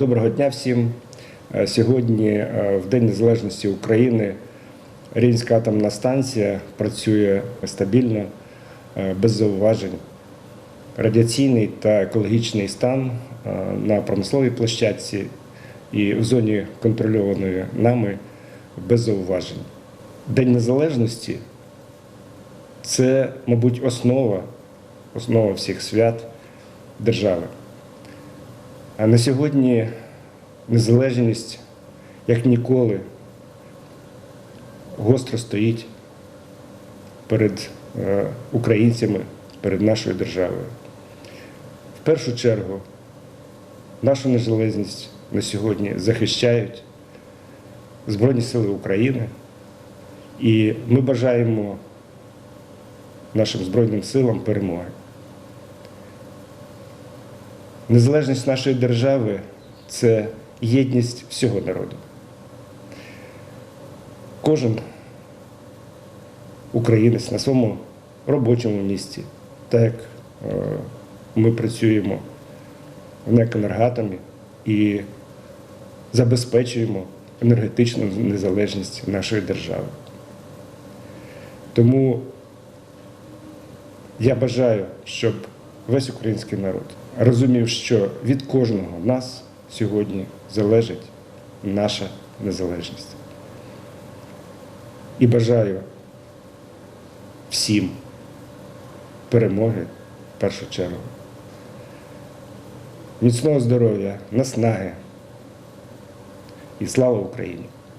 Доброго дня всім. Е, Сьогодні, е, в День Незалежності України, Рівненська атомна станція працює стабільно, е, без зауважень. Радіаційний та екологічний стан на промисловій площадці і в зоні контрольованої нами без зауважень. День Незалежності це, мабуть, основа, основа всіх свят держави. А на сьогодні незалежність, як ніколи, гостро стоїть перед е, українцями, перед нашою державою. В першу чергу нашу незалежність на сьогодні захищають Збройні Сили України, і ми бажаємо нашим Збройним силам перемоги. Незалежність нашої держави це єдність всього народу. Кожен українець на своєму робочому місці, так як е, ми працюємо в НЕК і забезпечуємо енергетичну незалежність нашої держави. Тому я бажаю, щоб весь український народ розумів, що від кожного нас сьогодні залежить наша незалежність. І бажаю всім перемоги в першу чергу. Міцного здоров'я, наснаги і слава Україні!